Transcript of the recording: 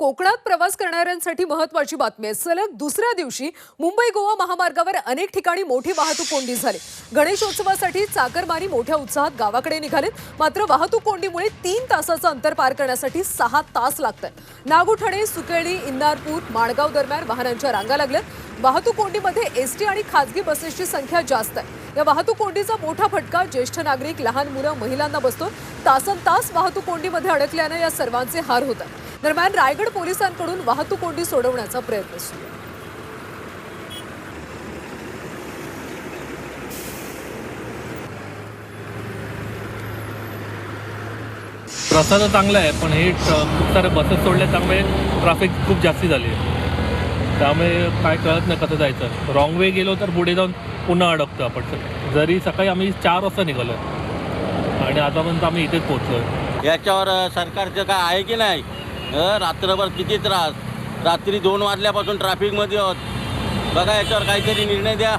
कोकणात प्रवास करणाऱ्यांसाठी महत्वाची बातमी आहे. सलग दुसऱ्या दिवशी मुंबई गोवा महामार्गावर अनेक ठिकाणी मोठी वाहतूक कोंडी झाली. गणेशोत्सवासाठी चाकरमानी मोठ्या उत्साहात गावाकडे निघालेत. मात्र वाहतूक कोंडीमुळे तीन तासाचं अंतर पार करण्यासाठी सहा तास लागतात. नागुठणे सुकेळी इंदारपूर माणगाव दरम्यान वाहनांच्या रांगा लागल्यात. वाहतूक कोंडीमध्ये एसटी आणि खासगी बसेसची संख्या जास्त आहे. या वाहतूक कोंडीचा मोठा फटका ज्येष्ठ नागरिक लहान मुलं महिलांना बसतो. तासन तास वाहतूक कोंडीमध्ये अडकल्यानं या सर्वांचे हार होतात. दरम्यान रायगड पोलिसांकडून वाहतूक कोंडी सोडवण्याचा प्रयत्न सुरू आहे. रस्ता तर चांगला आहे पण हे खूप सारे बसेस सोडले त्यामुळे ट्रॅफिक खूप जास्ती झाली आहे. त्यामुळे काय कळत नाही कसं जायचं. रॉंग वे गेलो तर पुढे जाऊन पुन्हा अडकतो आपण. जरी सकाळी आम्ही चार वाजता निघालो आणि आतापर्यंत आम्ही इथेच पोहोचलो याच्यावर सरकारचं काय आहे की नाही रात्रभर किती त्रास रात्री दोन वाजल्यापासून ट्रॅफिकमध्ये आहोत बघा याच्यावर काहीतरी निर्णय द्या.